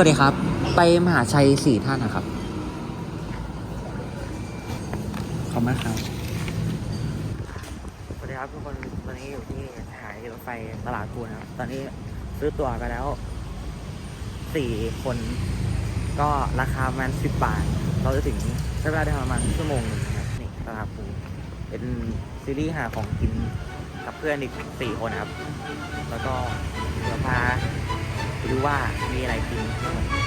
วัสดีครับ ไปมหาชัยสี่ท่านนะครับ ขอบคุณมากครับ สวัสดีครับทุกคนตอนนี้อยู่ที่สถานีรถไฟตลาดภูนะครับ ตอนนี้ซื้อตั๋วไปแล้วสี่คน ก็ราคาประมาณสิบบาท เราจะถึงใช้เวลาได้ประมาณชั่วโมงหนึงนะครับนี่ตลาดภูเป็นซีรีส์หาของกินกับเพื่อนอีกสี่คนนะครับ แล้วก็เดี๋ยวพา ไปดูว่ามีอะไรกินเอ๊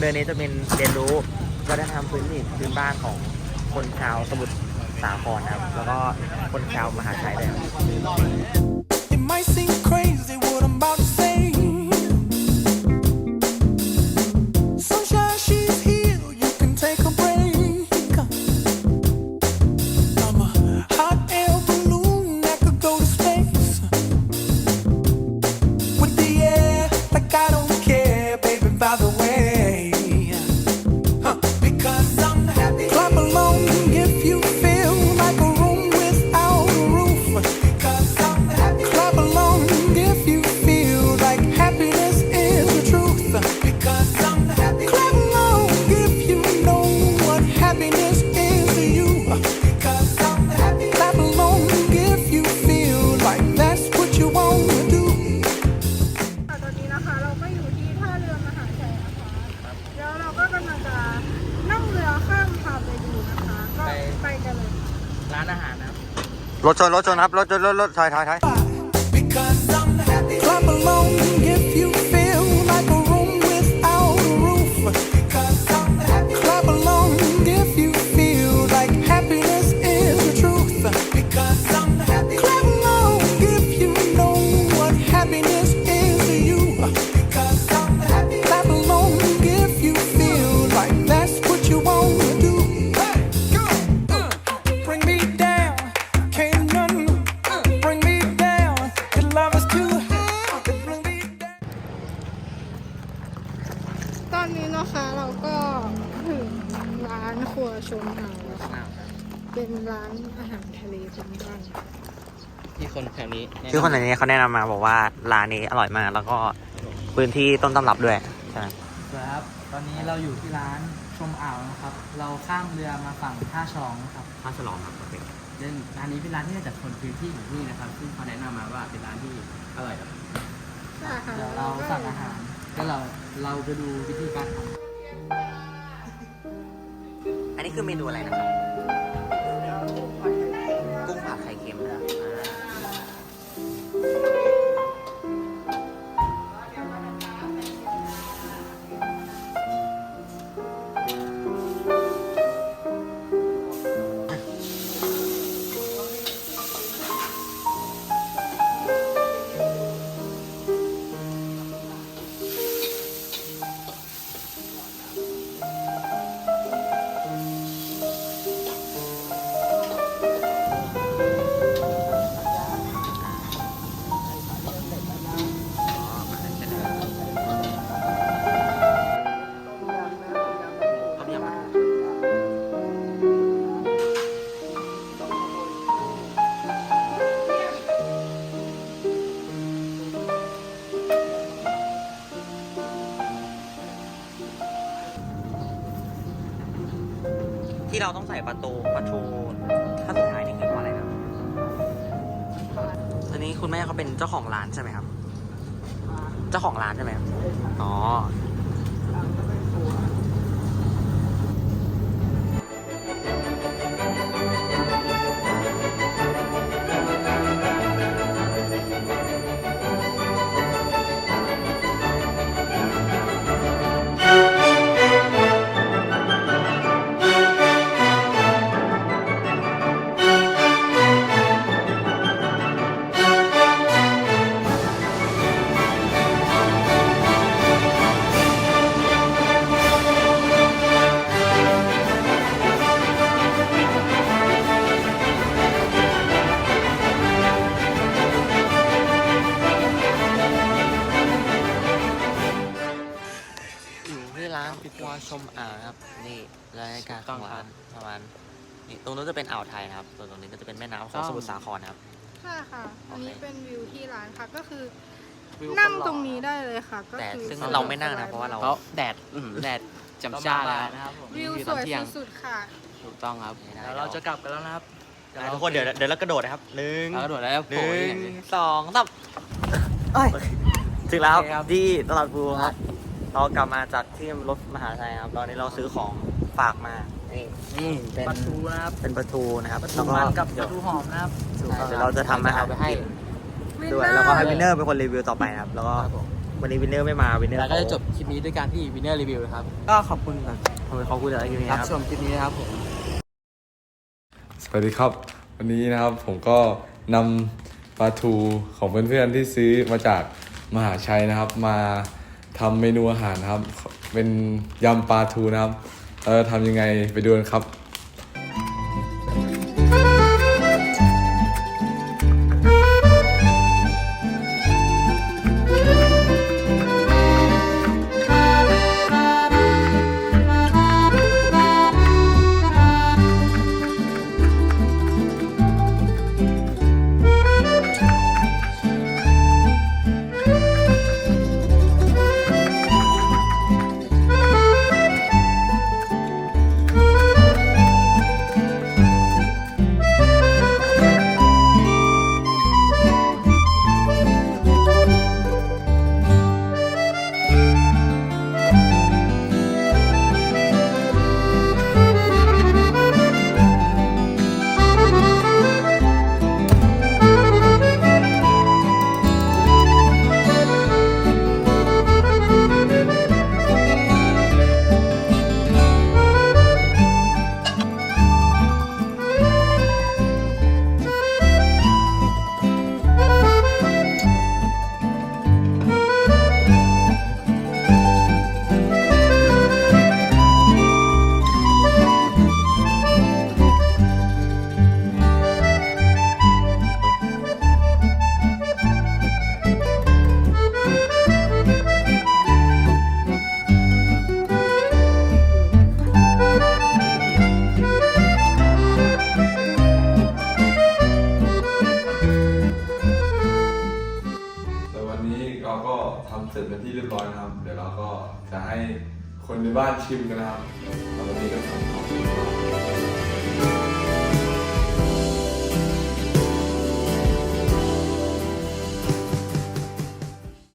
เดินนี้จะเป็นเรียนรู้วัฒนธรรมพื้นถิ่นพื้นบ้านของคนชาวสมุทรสาครนะครับ แล้วก็คนชาวมหาชัยด้วยครับ ไปไปกันเลย ร้านอาหารนะครับ รถชนรถชนครับ รถชนรถรถถอยถอยถอยานครัวชมหาวแล้วค่ะเป็นร้านอาหารทะเลพื้นบ้านที่คนแถวนี้แะำคือคนไหนนี้เขาแนะนำมาบอกว่าร้านนี้อร่อยมากแล้วก็พื้นที่ต้นตำรับด้วยใช่ไหมครับ ตอนนี้เราอยู่ที่ร้านชมอ่าวนะครับ เราข้ามเรือมาฝั่งท่าชองนะครับ ท่าฉลองครับโอเคเรื่องร้านนี้เป็นร้านที่มาจากคนพื้นที่ของที่นี่นะครับซึ่งเขาแนะนำมาว่าเป็นร้านที่อร่อยครับใช่ค่ะเดี๋ยวเราสั่งอาหารก็เราเราไปดูวิธีการทำอั นี้คือเมนูอะไรนะครับ ที่เราต้องใส่ประตูประตูถ้าสุดท้ายนี่คือเพราอะไรครับอันนี้คุณแม่เขาเป็นเจ้าของร้านใช่ไหมครับ เจ้าของร้านใช่ไหมครับอ๋อ ต้องข้างคล่ารับประมาณนี่ตรงนู้นจะเป็นอ่าวไทยนะครับส่วนตรงนี้ก็จะเป็นแม่น้ำขต้ององสมุทรสาครนะครับใช่ค่ะ อันนี้โอเคเป็นวิวที่ร้านค่ะก็คือวิวนั่งคหล่อตรงนี้ได้เลยค่ะ ก็แต่คือซึ่งสะดวกเราไม่นั่งนะสบยเพราะว่าเราเพราะแดดอื้อหือแดดจำจ้าแล้วนะครับผมวิวนี่สคือตอนวยเที่ยงสุดๆค่ะ ถูกต้องครับเดี๋ยวเราจะกลับกันแล้วนะครับอะทุกคนเดี๋ยวเดี๋ยวเรากระโดดนะครับหนึ่งแล้วก็โดดแล้วหโผล่นึ่ที่งไหนสองสามเอ้ย ถึงแล้วโอเคครับที่ตลาดภูครับ เรากลับมาจากที่รถมหาชัยครับ ตอนนี้เราซื้อของฝากมา นี่นี่เป็นปลาทูนะครับเป็นปลาทูนะครับปลาทูแล้วก็มันกับปเดี๋ยลาวทูหอมนะครับเดี๋ยวเราจะทำอาหารไปให้ด้วยแล้วก็ให้วินเนอร์เป็นคนรีวิวต่อไปนะครับ แล้วก็ครับผมวันนี้วินเนอร์ไม่มาวินเนอร์แล้วก็จะจบคลิปนี้ด้วยการที่วินเนอร์รีวิวนะครับ ก็ขอบคุณก่อนขอบคุณขอบคุณอะไรกันนี้รับนะครับชมคลิปนี้นะครับผมสวัสดีครับ วันนี้นะครับผมก็นำปลาทูของเพื่อนๆที่ซื้อมาจากมหาชัยนะครับมา ทำเมนูอาหารนะครับ เป็นยำปลาทูนะครับ เออทำยังไงไปดูกันครับ นี้เราก็ทำเสร็จเป็นที่เรียบร้อยนะครับ เดี๋ยวเราก็จะให้คนในบ้านชิมกันนะครับวันนี้ก็ทำของ